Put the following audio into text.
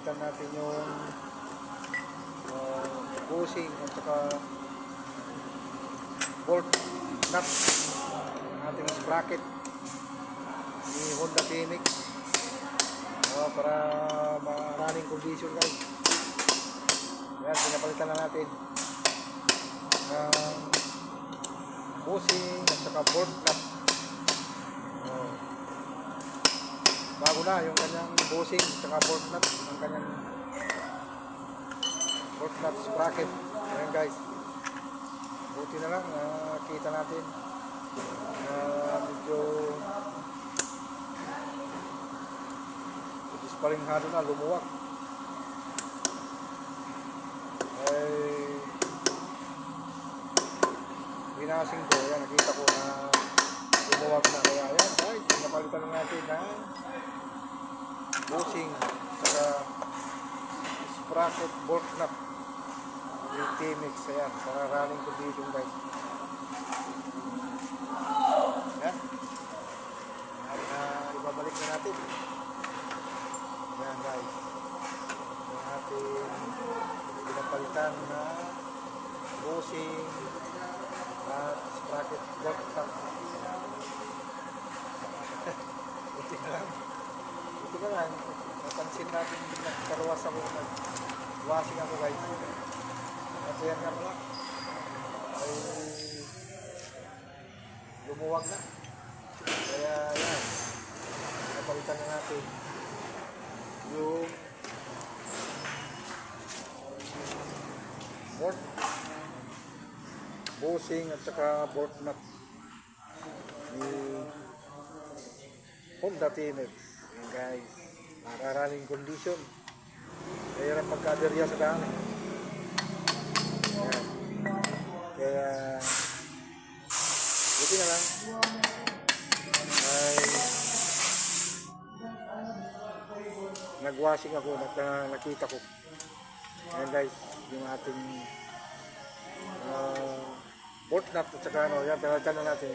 palitan natin yung uh, bushing at saka bolt nut ng ating sprocket ni Honda Phoenix uh, para ma-running condition guys. Yan pinapalitan na natin ng bushing at saka bolt nut bago na yung kanyang bushing at saka bolt nut ang kanyang bolt nut sprocket ayan guys. Buti na lang nakita natin na medyo disparinghado na lumuwag. Ay binasing ko yan nakita ko na lumuwag na. Kaya yan guys napalitan na natin na bushing saka sprocket bolt nut yung T-Mix ayan para running condition guys. Yan ay na ibabalik na natin. Yan guys. Yung ating pinapalitan na bushing at sprocket bolt nut buti na lang buti na lang napansin natin nagkaruwas ako nag-washing ako guys. Kasi yan nga pala ay lumuwag na. Kaya yan napalitan na natin yung board bushing at saka board nut ni Honda TNX yan guys nakaraling condition rin pagkaderya sa daan eh. Yan. Kaya, buti na lang. Ay, nag-washing ako, nag, nakita ko. Ayan guys, yung ating uh, bolt nut at saka ano, yan, pinalitan na natin.